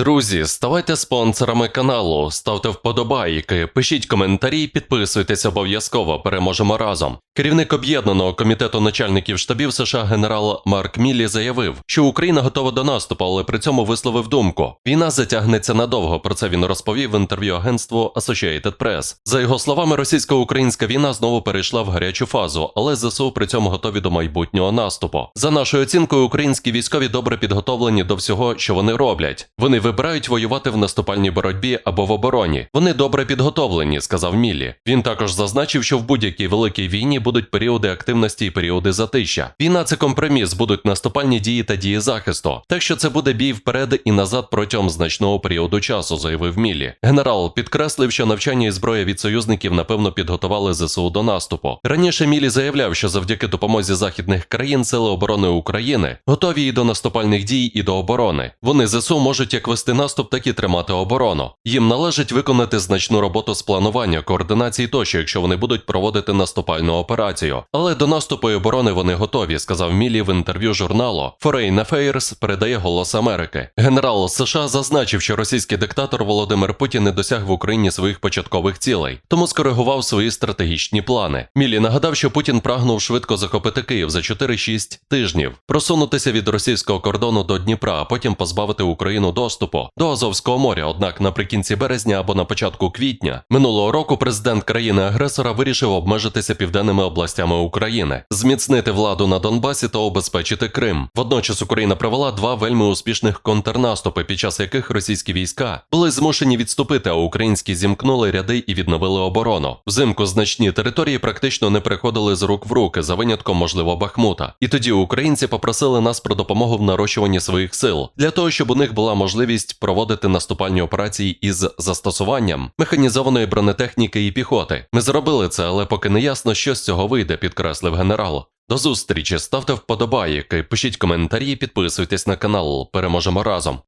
Друзі, ставайте спонсорами каналу, ставте вподобайки, пишіть коментарі, підписуйтесь обов'язково. Переможемо разом. Керівник об'єднаного комітету начальників штабів США генерал Марк Міллі заявив, що Україна готова до наступу, але при цьому висловив думку: війна затягнеться надовго. Про це він розповів в інтерв'ю агентству Associated Press. За його словами, російсько-українська війна знову перейшла в гарячу фазу, але ЗСУ при цьому готові до майбутнього наступу. За нашою оцінкою, українські військові добре підготовлені до всього, що вони роблять. Вони вибирають воювати в наступальній боротьбі або в обороні. Вони добре підготовлені, сказав Міллі. Він також зазначив, що в будь-якій великій війні будуть періоди активності і періоди затища. Війна це компроміс, будуть наступальні дії та дії захисту. Так що це буде бій вперед і назад протягом значного періоду часу, заявив Міллі. Генерал підкреслив, що навчання і зброя від союзників напевно підготували ЗСУ до наступу. Раніше Міллі заявляв, що завдяки допомозі західних країн сили оборони України готові і до наступальних дій, і до оборони. Вони ЗСУ можуть як вести наступ, так і тримати оборону. Їм належить виконати значну роботу з планування, координації тощо, якщо вони будуть проводити наступальну операцію. Але до наступу і оборони вони готові, сказав Міллі в інтерв'ю журналу Foreign Affairs передає Голос Америки. Генерал США зазначив, що російський диктатор Володимир Путін не досяг в Україні своїх початкових цілей, тому скоригував свої стратегічні плани. Міллі нагадав, що Путін прагнув швидко захопити Київ за 4-6 тижнів, просунутися від російського кордону до Дніпра, а потім позбавити Україну доступу до Азовського моря. Однак наприкінці березня або на початку квітня минулого року президент країни-агресора вирішив обмежитися південними областями України, зміцнити владу на Донбасі та обезпечити Крим. Водночас Україна провела два вельми успішних контрнаступи, під час яких російські війська були змушені відступити, а українські зімкнули ряди і відновили оборону. Взимку значні території практично не приходили з рук в руки, за винятком, можливо, Бахмута. І тоді українці попросили нас про допомогу в нарощуванні своїх сил для того, щоб у них була можливість проводити наступальні операції із застосуванням механізованої бронетехніки і піхоти. Ми зробили це, але поки не ясно, що з цього вийде, підкреслив генерал. До зустрічі, ставте вподобайки, пишіть коментарі, підписуйтесь на канал. Переможемо разом.